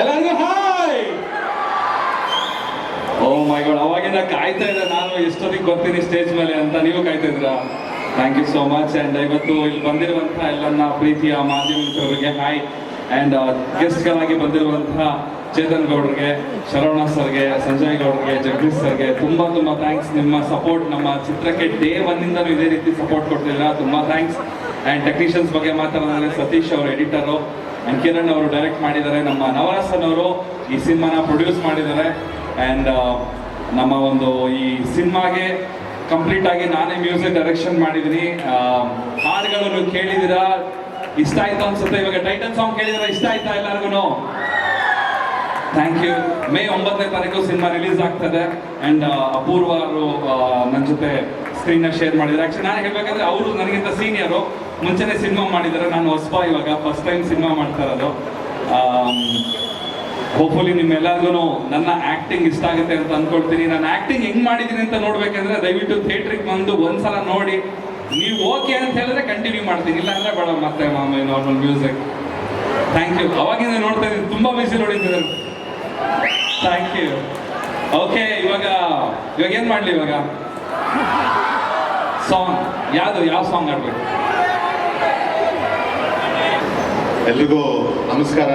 ಎಲ್ಲರಿಗೂ ಹಾಯ್! ಓ ಮೈ ಗಾಡ್ ಅವಾಗಿಂದ ಕಾಯ್ತಾ ಇದ್ದೆ ನಾನು, ಎಷ್ಟೊತ್ತಿಗೆ ಬರ್ತೀನಿ ಸ್ಟೇಜ್ ಮೇಲೆ ಅಂತ. ನೀವು ಕಾಯ್ತಾ ಇದ್ರ thank you so much and ಇವತ್ತು ಇಲ್ಲಿ ಬಂದಿರುವಂತಹ ಎಲ್ಲನ್ನ ಪ್ರೀತಿಯ ಮಾಧ್ಯಮ ಮಿತ್ರರಿಗೆ ಹಾಯ್ ಆ್ಯಂಡ್ ಗೆಸ್ಟ್ಗಳಾಗಿ ಬಂದಿರುವಂತಹ ಚೇತನ್ ಗೌಡ್ರಿಗೆ, ಶರವಣ ಸರ್ಗೆ, ಸಂಜಯ್ ಗೌಡ್ರಿಗೆ, ಜಗದೀಶ್ ಸರ್ಗೆ ತುಂಬ ತುಂಬ ಥ್ಯಾಂಕ್ಸ್ ನಿಮ್ಮ ಸಪೋರ್ಟ್ ನಮ್ಮ ಚಿತ್ರಕ್ಕೆ ಡೇ ಒನ್ನಿಂದಲೂ ಇದೇ ರೀತಿ ಸಪೋರ್ಟ್ ಕೊಡ್ತಿಲ್ಲ ತುಂಬ ಥ್ಯಾಂಕ್ಸ್ ಆ್ಯಂಡ್ ಟೆಕ್ನಿಷಿಯನ್ಸ್ ಬಗ್ಗೆ ಮಾತಾಡೋದಾದರೆ ಸತೀಶ್ ಅವರು ಎಡಿಟರು ಆ್ಯಂಡ್ ಅವರು ಡೈರೆಕ್ಟ್ ಮಾಡಿದ್ದಾರೆ. ನಮ್ಮ ನವರಸನ್ ಅವರು ಈ ಸಿನಿಮಾನ ಪ್ರೊಡ್ಯೂಸ್ ಮಾಡಿದ್ದಾರೆ. ಆ್ಯಂಡ್ ನಮ್ಮ ಒಂದು ಈ ಸಿನಿಮಾಗೆ ಕಂಪ್ಲೀಟ್ ಆಗಿ ನಾನೇ ಮ್ಯೂಸಿಕ್ ಡೈರೆಕ್ಷನ್ ಮಾಡಿದ್ದೀನಿ. ಹಾಡುಗಳನ್ನು ಕೇಳಿದಿರಾ ಇಷ್ಟ ಆಯ್ತು ಅನ್ಸುತ್ತೆ? ಇವಾಗ ಟೈಟಲ್ ಸಾಂಗ್ ಕೇಳಿದ್ರೆ ಇಷ್ಟ ಆಯ್ತಾ ಎಲ್ಲರಿಗೂ ಥ್ಯಾಂಕ್ ಯು ಮೇ ಒಂಬತ್ತನೇ ತಾರೀಕು ಸಿನಿಮಾ ರಿಲೀಸ್ ಆಗ್ತದೆ. ಅಂಡ್ ಅಪೂರ್ವ ಅವರು ನನ್ನ ಜೊತೆ ಸ್ಕ್ರೀನ್ ಶೇರ್ ಮಾಡಿದ್ದಾರೆ. ಆ್ಯಕ್ಚುಲಿ ನಾನು ಹೇಳ್ಬೇಕಂದ್ರೆ ಅವರು ನನಗಿಂತ ಸೀನಿಯರು ಮುಂಚೆನೆ ಸಿನಿಮಾ ಮಾಡಿದ್ದಾರೆ ನಾನು ಹೊಸಬ ಇವಾಗ ಫಸ್ಟ್ ಟೈಮ್ ಸಿನಿಮಾ ಮಾಡ್ತಾ ಇರೋದು. ಹೋಪ್ಫುಲಿ ನಿಮ್ಮೆಲ್ಲರಿಗೂ ನನ್ನ ಆಕ್ಟಿಂಗ್ ಇಷ್ಟ ಆಗುತ್ತೆ ಅಂತ ಅನ್ಕೊಳ್ತೀನಿ. ನಾನು ಆಕ್ಟಿಂಗ್ ಹೆಂಗ್ ಮಾಡಿದ್ದೀನಿ ಅಂತ ನೋಡ್ಬೇಕಂದ್ರೆ ದಯವಿಟ್ಟು ಥಿಯೇಟ್ರಿಗೆ ಬಂದು ಒಂದ್ಸಲ ನೋಡಿ. ನೀವು ಓಕೆ ಅಂತ ಹೇಳಿದ್ರೆ ಕಂಟಿನ್ಯೂ ಮಾಡ್ತೀನಿ. ಇಲ್ಲ ಅಂದ್ರೆ ಬೇಡ ಮತ್ತೆ ಮಾಮೂಲಿ ನಾರ್ಮಲ್ ಮ್ಯೂಸಿಕ್ ಥ್ಯಾಂಕ್ ಯು ಅವಾಗಿಂದ ನೋಡ್ತಾ ಇದ್ದೀನಿ. ತುಂಬಾ ಬಿಸಿ ನೋಡಿದ್ದೀನಿ ಥ್ಯಾಂಕ್ ಯು ಓಕೆ ಇವಾಗ ಇವಾಗ ಏನ್ ಮಾಡ್ಲಿ ಇವಾಗ? ಸಾಂಗ್ ಯಾವ್ದು? ಯಾವ ಸಾಂಗ್ ಆಡ್ಬೇಕು ಎಲ್ರಿಗೂ ನಮಸ್ಕಾರ.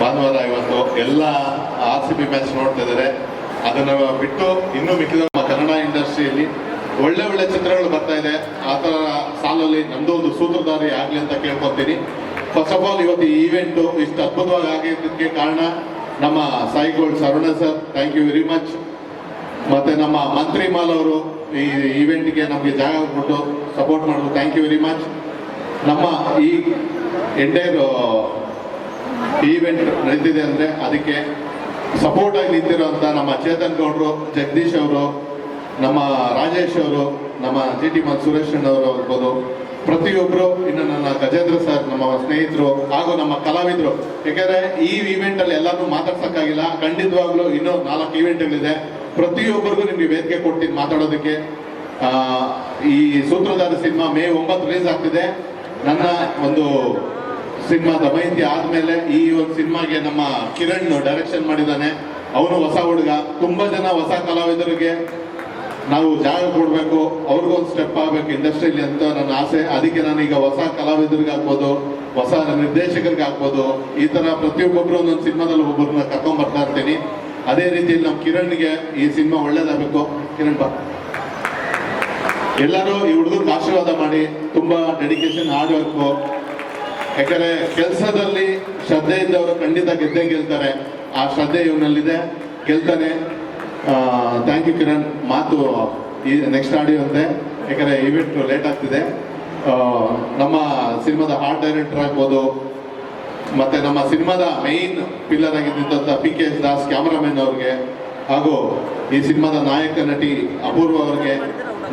ಭಾನುವಾರ ಇವತ್ತು ಎಲ್ಲ ಆರ್ ಸಿ ಬಿ ಮ್ಯಾಚ್ ನೋಡ್ತಾ ಇದ್ದಾರೆ. ಅದನ್ನು ಬಿಟ್ಟು ಇನ್ನೂ ಮಿಕ್ಕಿದ ನಮ್ಮ ಕನ್ನಡ ಇಂಡಸ್ಟ್ರಿಯಲ್ಲಿ ಒಳ್ಳೆ ಒಳ್ಳೆ ಚಿತ್ರಗಳು ಬರ್ತಾ ಇದೆ. ಆ ಥರ ಸಾಲಲ್ಲಿ ನಮ್ಮದು ಒಂದು ಸೂತ್ರಧಾರಿ ಆಗಲಿ ಅಂತ ಕೇಳ್ಕೊತೀನಿ ಫಸ್ಟ್ ಆಫ್ ಆಲ್ ಇವತ್ತು ಈ ಇವೆಂಟು ಇಷ್ಟು ಅದ್ಭುತವಾಗಿ ಆಗಿದ್ದಕ್ಕೆ ಕಾರಣ ನಮ್ಮ Sai gold Saravana sir thank you very much ಮತ್ತೆ ನಮ್ಮ ಮಂತ್ರಿ ಮಾಲ್ ಅವರು ಈ ಇವೆಂಟ್ಗೆ ನಮಗೆ ಜಾಗ ಕೊಟ್ಟು ಸಪೋರ್ಟ್ ಮಾಡೋದು ಥ್ಯಾಂಕ್ ಯು ವೆರಿ ಮಚ್ ನಮ್ಮ ಈ ಎಂಟೈರ್ ಈವೆಂಟ್ ನಡೀತಿದೆ ಅಂದರೆ ಅದಕ್ಕೆ ಸಪೋರ್ಟ್ ಆಗಿ ನಿಂತಿರೋಂಥ ನಮ್ಮ ಚೇತನ್ ಗೌಡ್ರು, ಜಗದೀಶ್ ಅವರು, ನಮ್ಮ ರಾಜೇಶ್ ಅವರು, ನಮ್ಮ ಜಿ ಟಿ ಮನ್ ಸುರೇಶ್ ಅವರು ಇರ್ಬೋದು ಪ್ರತಿಯೊಬ್ಬರು ಇನ್ನು ನನ್ನ ಗಜೇಂದ್ರ ಸರ್, ನಮ್ಮ ಸ್ನೇಹಿತರು ಹಾಗೂ ನಮ್ಮ ಕಲಾವಿದರು. ಯಾಕೆಂದರೆ ಈ ಈವೆಂಟ್ ಅಲ್ಲಿ ಎಲ್ಲರೂ ಮಾತಾಡ್ಸೋಕ್ಕಾಗಿಲ್ಲ. ಖಂಡಿತವಾಗ್ಲೂ ಇನ್ನೂ ನಾಲ್ಕು ಈವೆಂಟ್ಗಳಿದೆ ಪ್ರತಿಯೊಬ್ಬರಿಗೂ ನಿಮಗೆ ವೇದಿಕೆ ಕೊಡ್ತೀನಿ ಮಾತಾಡೋದಕ್ಕೆ. ಈ ಸೂತ್ರಧಾರ ಸಿನಿಮಾ ಮೇ ಒಂಬತ್ತು ರಿಲೀಸ್ ಆಗ್ತಿದೆ. ನನ್ನ ಒಂದು ಸಿನಿಮಾ ದಮಯಂತಿ ಆದ್ಮೇಲೆ ಈ ಒಂದು ಸಿನಿಮಾಗೆ ನಮ್ಮ ಕಿರಣ್ ಡೈರೆಕ್ಷನ್ ಮಾಡಿದ್ದಾನೆ. ಅವನು ಹೊಸ ಹುಡುಗ. ತುಂಬಾ ಜನ ಹೊಸ ಕಲಾವಿದರಿಗೆ ನಾವು ಜಾಗ ಕೊಡಬೇಕು. ಅವ್ರಿಗೊಂದು ಸ್ಟೆಪ್ ಆಗ್ಬೇಕು ಇಂಡಸ್ಟ್ರಿಯಲ್ಲಿ ಅಂತ ನನ್ನ ಆಸೆ. ಅದಕ್ಕೆ ನಾನೀಗ ಹೊಸ ಕಲಾವಿದರಿಗೆ ಆಗ್ಬೋದು, ಹೊಸ ನಿರ್ದೇಶಕರಿಗೆ ಆಗ್ಬೋದು. ಈ ತರ ಪ್ರತಿಯೊಬ್ಬೊಬ್ರು ಒಂದೊಂದು ಸಿನಿಮಾದಲ್ಲಿ ಒಬ್ಬರನ್ನ ಕರ್ಕೊಂಡ್ ಬರ್ತಾ ಇರ್ತೀನಿ. ಅದೇ ರೀತಿಯಲ್ಲಿ ನಮ್ಮ ಕಿರಣ್ಗೆ ಈ ಸಿನಿಮಾ ಒಳ್ಳೇದಾಗಬೇಕು. ಕಿರಣ್ ಬಾ. ಎಲ್ಲರೂ ಈ ಹುಡುಗರಿಗೆ ಆಶೀರ್ವಾದ ಮಾಡಿ. ತುಂಬಾ ಡೆಡಿಕೇಶನ್ ಹಾರ್ಡ್ ವರ್ಕು ಯಾಕಂದ್ರೆ ಕೆಲಸದಲ್ಲಿ ಶ್ರದ್ಧೆ ಇದ್ದವರು ಖಂಡಿತ ಗೆದ್ದೇ ಗೆಲ್ತಾರೆ. ಆ ಶ್ರದ್ಧೆ ಇವನಲ್ಲಿದೆ ಗೆಲ್ತಾನೆ. Thank you Kiran. ಮಾತು ಈ ನೆಕ್ಸ್ಟ್ ಆಡಿಯೋ ಅಂತೆ. ಯಾಕಂದ್ರೆ ಇವೆಂಟ್ ಲೇಟ್ ಆಗ್ತಿದೆ. ನಮ್ಮ ಸಿನಿಮಾದ ಆರ್ಟ್ ಡೈರೆಕ್ಟರ್ ಆಗ್ಬೋದು, ಮತ್ತೆ ನಮ್ಮ ಸಿನಿಮಾದ main pillar ಆಗಿದ್ದಂಥ P K S Das cameraman ಅವ್ರಿಗೆ, ಹಾಗೂ ಈ ಸಿನಿಮಾದ ನಾಯಕ ನಟಿ ಅಪೂರ್ವ ಅವ್ರಿಗೆ,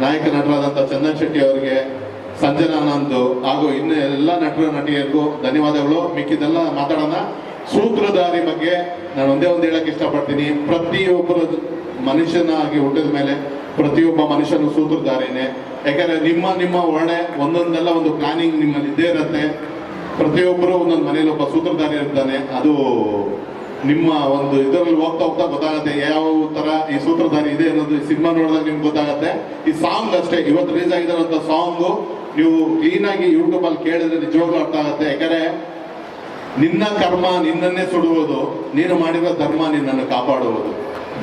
ನಾಯಕ ನಟರಾದಂಥ ಚಂದನ್ ಶೆಟ್ಟಿ ಅವರಿಗೆ ಸಂಜನಾ ನಂದು ಹಾಗೂ ಇನ್ನು ಎಲ್ಲ ನಟರು, ನಟಿಯರಿಗೂ ಧನ್ಯವಾದಗಳು. ಮಿಕ್ಕಿದೆಲ್ಲ ಮಾತಾಡೋಣ. ಸೂತ್ರಧಾರಿ ಬಗ್ಗೆ ನಾನು ಒಂದೇ ಒಂದು ಹೇಳಕ್ ಇಷ್ಟಪಡ್ತೀನಿ. ಪ್ರತಿಯೊಬ್ಬರು ಮನುಷ್ಯನಾಗಿ ಹುಟ್ಟಿದ ಮೇಲೆ ಪ್ರತಿಯೊಬ್ಬ ಮನುಷ್ಯನು ಸೂತ್ರಧಾರಿನೇ. ಯಾಕಂದ್ರೆ ನಿಮ್ಮ ನಿಮ್ಮ ಒಳ್ಳೆ ಒಂದೊಂದೆಲ್ಲ ಒಂದು ಪ್ಲಾನಿಂಗ್ ನಿಮ್ಮಲ್ಲಿ ಇದ್ದೇ ಇರುತ್ತೆ. ಪ್ರತಿಯೊಬ್ಬರು ಒಂದೊಂದು ಮನೆಯಲ್ಲಿ ಒಬ್ಬ ಸೂತ್ರಧಾರಿ ಇರ್ತಾನೆ. ಅದು ನಿಮ್ಮ ಒಂದು ಇದರಲ್ಲಿ ಹೋಗ್ತಾ ಹೋಗ್ತಾ ಗೊತ್ತಾಗುತ್ತೆ ಯಾವ ತರ ಈ ಸೂತ್ರಧಾರಿ ಇದೆ ಅನ್ನೋದು ಸಿನಿಮಾ ನೋಡಿದಾಗ ನಿಮ್ಗೆ ಗೊತ್ತಾಗುತ್ತೆ. ಈ ಸಾಂಗ್ ಅಷ್ಟೇ. ಇವತ್ತು ರಿಲೀಸ್ ಆಗಿರೋ ಸಾಂಗು ನೀವು ಕ್ಲೀನಾಗಿ ಯೂಟ್ಯೂಬಲ್ಲಿ ಕೇಳಿದ್ರೆ ನಿಜವಾಗ್ಲೂ ಅರ್ಥ ಆಗುತ್ತೆ. ಯಾಕಂದ್ರೆ ನಿನ್ನ ಕರ್ಮ ನಿನ್ನನ್ನೇ ಸುಡುವುದು, ನೀನು ಮಾಡಿರೋ ಧರ್ಮ ನಿನ್ನನ್ನು ಕಾಪಾಡುವುದು.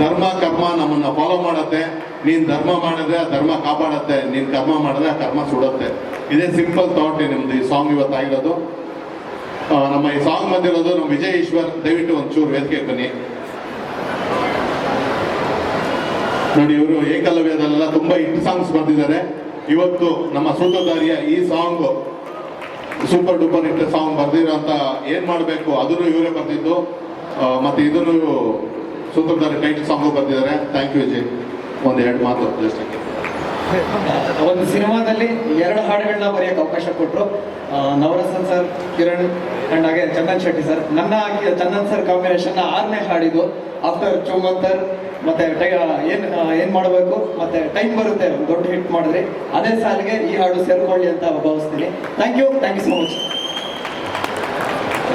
ಧರ್ಮ, ಕರ್ಮ ನಮ್ಮನ್ನ ಫಾಲೋ ಮಾಡುತ್ತೆ. ನೀನ್ ಧರ್ಮ ಮಾಡಿದ್ರೆ ಆ ಧರ್ಮ ಕಾಪಾಡುತ್ತೆ. ನೀನ್ ಕರ್ಮ ಮಾಡಿದ್ರೆ ಆ ಕರ್ಮ ಸುಡುತ್ತೆ. ಇದೇ ಸಿಂಪಲ್ ಥಾಟ್ ನಿಮ್ದು ಈ ಸಾಂಗ್ ಇವತ್ತಾಗಿರೋದು ನಮ್ಮ ಈ ಸಾಂಗ್ ಬಂದಿರೋದು ನಮ್ಮ ವಿಜಯ ಈಶ್ವರ್ ದಯವಿಟ್ಟು ಒಂಚೂರು ವೇದಿಕೆ ಬನ್ನಿ. ನೋಡಿ ಇವರು ಏಕಲವ್ಯದಲ್ಲೆಲ್ಲ ತುಂಬಾ ಹಿಟ್ ಸಾಂಗ್ಸ್ ಬರ್ತಿದ್ದಾರೆ ಇವತ್ತು ನಮ್ಮ ಸೂತ್ರಧಾರಿಯ ಈ song super duper hit song ಬರ್ದಿರೋಂತ ಏನ್ ಮಾಡಬೇಕು ಅದನ್ನು ಇವರೇ ಬರ್ತಿದ್ದು ಮತ್ತು ಇದನ್ನು ಸೂತ್ರಧಾರಿ ಟೈಟಲ್ ಸಾಂಗ್ ಬರ್ತಿದ್ದಾರೆ ಥ್ಯಾಂಕ್ ಯು ವಿಜಯ್. ಒಂದು ಎರಡು ಮಾತು ಜಸ್ಟ್ ಒಂದು ಸಿನಿಮಾದಲ್ಲಿ ಎರಡು ಹಾಡುಗಳನ್ನ ಬರೆಯಕ್ಕೆ ಅವಕಾಶ ಕೊಟ್ಟರು ನವರಸನ್ ಸರ್ ಕಿರಣ್ ಅಂಡ್ ಹಾಗೆ ಚಂದನ್ ಶೆಟ್ಟಿ ಸರ್. ನನ್ನ ಹಾಕಿ ಚಂದನ್ ಸರ್ ಕಾಂಬಿನೇಷನ್ ಆರನೇ ಹಾಡಿದ್ದು. ಆಫ್ಟರ್ ಚುಮಂತರ್ ಮತ್ತೆ ಟೈ ಏನ್ ಏನ್ ಮಾಡಬೇಕು? ಮತ್ತೆ ಟೈಮ್ ಬರುತ್ತೆ ಒಂದ್ ದೊಡ್ಡ ಹಿಟ್ ಮಾಡಿದ್ರಿ ಅದೇ ಸಾಲಿಗೆ ಈ ಹಾಡು ಸೇರ್ಕೊಳ್ಳಿ ಅಂತ ಭಾವಿಸ್ತೀನಿ. Thank you thank you so much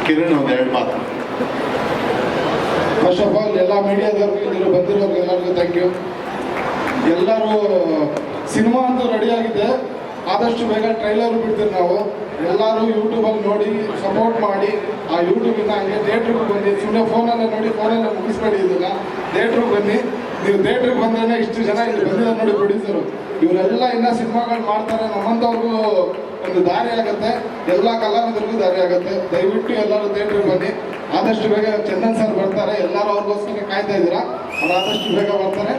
Kiran ಒಂದ್ ಎರಡು ಮಾತು. ಫಸ್ಟ್ ಆಫ್ ಆಲ್ ಎಲ್ಲ ಮೀಡಿಯಾದವ್ರಿಗೂ ಬಂದಿರೋರ್ಗೆ ಎಲ್ಲರಿಗೂ ಥ್ಯಾಂಕ್ ಯು ಎಲ್ಲರೂ ಸಿನಿಮಾ ಅಂತೂ ರೆಡಿ ಆಗಿದೆ. ಆದಷ್ಟು ಬೇಗ ಟ್ರೈಲರ್ ಬಿಡ್ತೀವಿ ನಾವು. ಎಲ್ಲರೂ ಯೂಟ್ಯೂಬಲ್ಲಿ ನೋಡಿ ಸಪೋರ್ಟ್ ಮಾಡಿ. ಆ ಯೂಟ್ಯೂಬಿಂದ ಹಂಗೆ ಥಿಯೇಟ್ರಿಗೆ ಬನ್ನಿ. ಸುಮ್ಮನೆ ಫೋನಲ್ಲೇ ನೋಡಿ ಫೋನಲ್ಲೇ ಮುಗಿಸ್ಬೇಡಿ ಇದನ್ನ ಥಿಯೇಟ್ರಿಗೆ ಬನ್ನಿ. ನೀವು ಥಿಯೇಟ್ರಿಗೆ ಬಂದ್ರೆ ಇಷ್ಟು ಜನ ಇಲ್ಲಿ ಬಂದಿದ್ದಾರೆ ನೋಡಿ ಪ್ರೊಡ್ಯೂಸರು ಇವರೆಲ್ಲ ಇನ್ನೂ ಸಿನಿಮಾಗಳು ಮಾಡ್ತಾರೆ. ನಮ್ಮಂಥವ್ರಿಗೂ ಒಂದು ದಾರಿ ಆಗುತ್ತೆ. ಎಲ್ಲ ಕಲಾವಿದರಿಗೂ ದಾರಿ ಆಗುತ್ತೆ. ದಯವಿಟ್ಟು ಎಲ್ಲರೂ ಥಿಯೇಟ್ರಿಗೆ ಬನ್ನಿ. ಆದಷ್ಟು ಬೇಗ ಚಂದನ್ ಸರ್ ಬರ್ತಾರೆ, ಎಲ್ಲರೂ ಅವ್ರಿಗೋಸ್ಕರ ಕಾಯ್ತಾ ಇದ್ದೀರಾ? ಅವ್ರು ಆದಷ್ಟು ಬೇಗ ಬರ್ತಾರೆ.